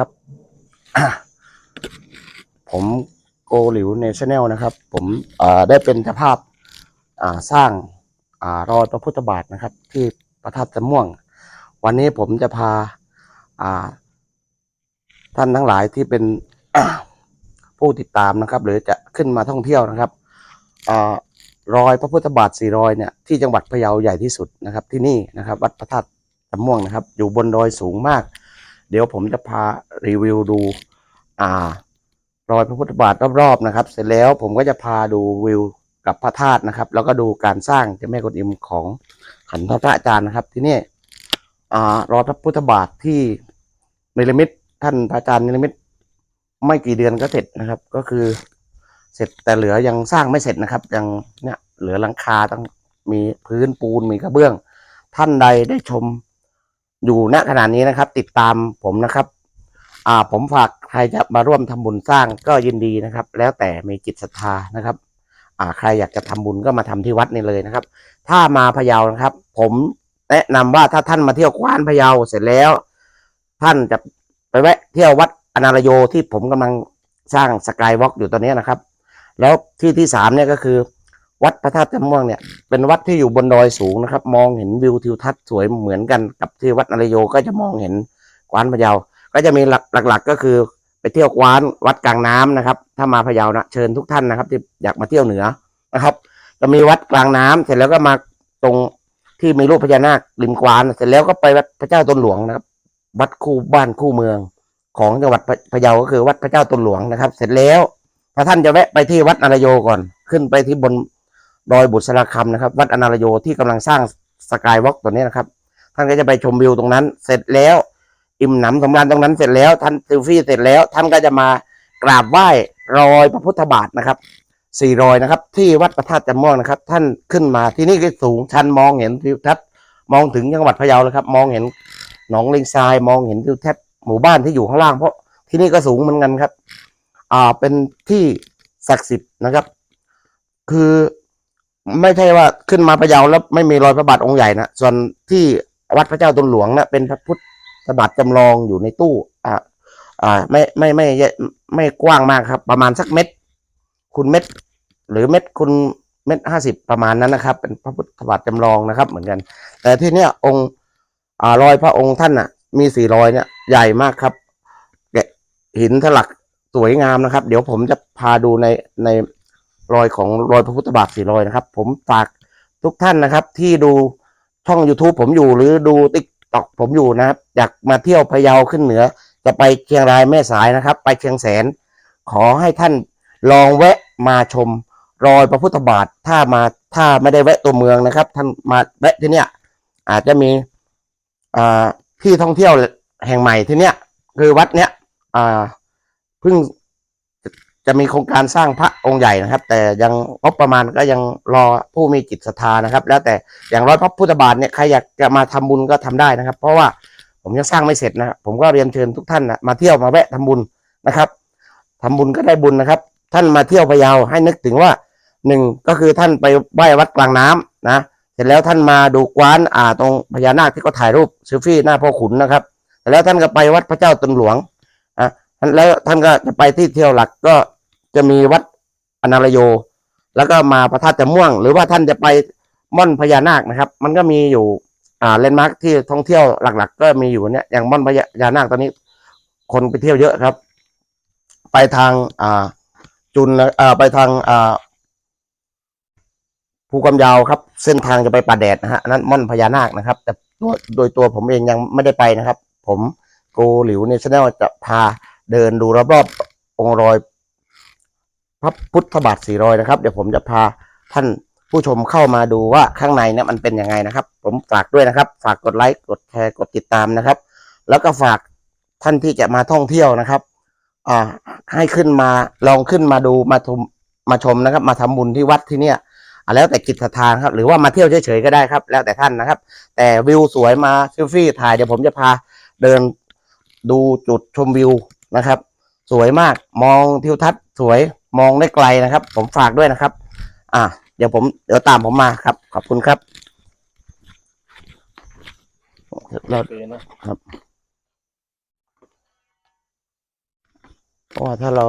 ครับ ผมโกหลิวเนชั่นแนลนะครับ ผมได้เป็นเจ้าภาพาสร้างอารอยพระพุทธบาทนะครับ ที่พระธาตุจำม่วง วันนี้ผมจะพาาท่านทั้งหลายที่เป็นผู้ติดตามนะครับ หรือจะขึ้นมาท่องเที่ยวนะครับอรอยพระพุทธบาทสี่รอยเนี่ยที่จังหวัดพะเยาใหญ่ที่สุดนะครับ ที่นี่นะครับ วัดพระธาตุจำม่วงนะครับ อยู่บนดอยสูงมาก เดี๋ยวผมจะพารีวิวดู อ่ารอยพระพุทธบาทรอบๆนะครับ เสร็จแล้วผมก็จะพาดูวิวกับพระธาตุนะครับ แล้วก็ดูการสร้างเจ้าแม่กวนอิมของขันธพระอาจารย์นะครับ ที่นี่อ่ารอยพระพุทธบาทที่เนรมิตท่านพระอาจารย์เนรมิตไม่กี่เดือนก็เสร็จนะครับ ก็คือเสร็จแต่เหลือยังสร้างไม่เสร็จนะครับ ยังเนี่ยเหลือหลังคาต้องมีพื้นปูนมีกระเบื้อง ท่านใดได้ชม อยู่ณขณะนี้นะครับ ติดตามผมนะครับ อ่าผมฝากใครจะมาร่วมทำบุญสร้างก็ยินดีนะครับ แล้วแต่มีจิตศรัทธานะครับ อ่าใครอยากจะทำบุญก็มาทำที่วัดนี่เลยนะครับ ถ้ามาพะเยานะครับ ผมแนะนำว่าถ้าท่านมาเที่ยวกว้านพะเยาเสร็จแล้ว ท่านจะไปแวะเที่ยววัดอนารโยที่ผมกำลังสร้างสกายวอล์กอยู่ตอนนี้นะครับ แล้วที่ที่สามเนี่ยก็คือ วัดพระธาตุจำม่วงเนี่ยเป็นวัดที่อยู่บนดอยสูงนะครับ มองเห็นวิวทิวทัศน์สวยเหมือนกันกับที่วัดนารโยก็จะมองเห็นกวานพะเยา ก็จะมีหลักหลักๆก็คือไปเที่ยวกวานวัดกลางน้ำนะครับ ถ้ามาพะเยานะเชิญทุกท่านนะครับ ที่อยากมาเที่ยวเหนือนะครับ จะมีวัดกลางน้ำเสร็จแล้วก็มาตรงที่มีรูปพญานาคริมกวานเสร็จแล้วก็ไปวัดพระเจ้าตนหลวงนะครับ วัดคู่บ้านคู่เมืองของจังหวัดพะพะเยาก็คือวัดพระเจ้าตนหลวงนะครับ เสร็จแล้วถ้าท่านจะแวะไปที่วัดนารโยก่อน ขึ้นไปที่บน ดอยบุษราคำนะครับ วัดอนารโยที่กำลังสร้างสกายวอล์กตัวนี้นะครับ ท่านก็จะไปชมวิวตรงนั้น เสร็จแล้วอิ่มหนำสำราญตรงนั้นเสร็จแล้วท่านซิลฟี่เสร็จแล้ว ท่านก็จะมากราบไหว้รอยพระพุทธบาทนะครับสี่รอยนะครับ ที่วัดพระธาตุจำม่วงนะครับ ท่านขึ้นมาที่นี่ก็สูงชันมองเห็นทิวทัศน์มองถึงจังหวัดพะเยาเลยครับ มองเห็นหนองเลงทรายมองเห็นทิวทัศน์หมู่บ้านที่อยู่ข้างล่างเพราะที่นี่ก็สูงเหมือนกันครับ อ่าเป็นที่ศักดิ์สิทธิ์นะครับ คือ ไม่ใช่ว่าขึ้นมาพะเยาแล้วไม่มีรอยพระบาทองค์ใหญ่นะส่วนที่วัดพระเจ้าตนหลวงนะเป็นพระพุทธบัดจำลองอยู่ในตู้อ่าอ่าไม่ไม่ไม่ไม่กว้างมากครับ ประมาณสักเม็ดคุณเม็ดหรือเม็ดคุณเม็ดห้าสิบประมาณนั้นนะครับ เป็นพระพุทธบัดจำลองนะครับ เหมือนกัน แต่ที่เนี้ยองค์อ่ารอยพระองค์ท่านอะ มีสี่รอยเนี่ยใหญ่มากครับแกะหินถลักสวยงามนะครับ เดี๋ยวผมจะพาดูในใน รอยของรอยพระพุทธบาทสี่รอยนะครับ ผมฝากทุกท่านนะครับ ที่ดูช่อง youtube ผมอยู่หรือดูติ๊กตอกผมอยู่นะครับ อยากมาเที่ยวพะเยาขึ้นเหนือ จะไปเชียงรายแม่สายนะครับ ไปเชียงแสน ขอให้ท่านลองแวะมาชมรอยพระพุทธบาทถ้ามาถ้าไม่ได้แวะตัวเมืองนะครับ ท่านมาแวะที่เนี้ยอาจจะมีอ่าที่ท่องเที่ยวแห่งใหม่ที่เนี้ยคือวัดเนี้ยอ่าเพิ่ง จะมีโครงการสร้างพระองค์ใหญ่นะครับ แต่ยังงบประมาณก็ยังรอผู้มีจิตศรัทธานะครับ แล้วแต่อย่างร้อยพระพุทธบาทเนี่ยใครอยากจะมาทำบุญก็ทำได้นะครับ เพราะว่าผมยังสร้างไม่เสร็จนะผมก็เรียนเชิญทุกท่านนะมาเที่ยวมาแวะทำบุญนะครับทำบุญก็ได้บุญนะครับ ท่านมาเที่ยวพะเยาให้นึกถึงว่าหนึ่งก็คือท่านไปไหว้วัดกลางน้ำนะเสร็จแล้วท่านมาดูกวานอ่าตรงพญานาคที่เขาถ่ายรูปซลฟี่หน้าพ่อขุนนะครับเสร็จแล้วท่านก็ไปวัดพระเจ้าตนหลวงอะแล้วท่านก็จะไปที่เที่ยวหลักก็ จะมีวัดอนารโย แล้วก็มาพระธาตุจม่วง หรือว่าท่านจะไปม่อนพญานาคนะครับ มันก็มีอยู่อ่าเลนด์มาร์คที่ท่องเที่ยวหลัก ๆ ก็มีอยู่เนี่ยอย่างม่อนพญานาคตอนนี้ คนไปเที่ยวเยอะครับ ไปทางอ่าจุนอ่าไปทางอ่าภูกำยาวครับ เส้นทางจะไปป่าแดดนะฮะนนั้นม่อนพญานาคนะครับ แต่ตัวโดยตัวผมเองยังไม่ได้ไปนะครับ ผมโกหลิวเนชั่นแนลจะพาเดินดูรอบๆองค์รอย พระพุทธบาทสี่รอยนะครับ เดี๋ยวผมจะพาท่านผู้ชมเข้ามาดูว่าข้างในเนี่ยมันเป็นยังไงนะครับ ผมฝากด้วยนะครับ ฝากกดไลค์กดแชร์กดติดตามนะครับ แล้วก็ฝากท่านที่จะมาท่องเที่ยวนะครับอ่าให้ขึ้นมาลองขึ้นมาดูมาชมมาชมนะครับ มาทำบุญที่วัดที่เนี่ยแล้วแต่จิตศรัทธาครับ หรือว่ามาเที่ยวเฉยๆก็ได้ครับ แล้วแต่ท่านนะครับ แต่วิวสวยมาเซลฟี่ถ่ายเดี๋ยวผมจะพาเดินดูจุดชมวิวนะครับ สวยมากมองทิวทัศน์สวย มองได้ไกลนะครับ ผมฝากด้วยนะครับ อ่า เดี๋ยวผมเดี๋ยวตามผมมาครับ ขอบคุณครับเราครับเพราะว่าถ้าเรา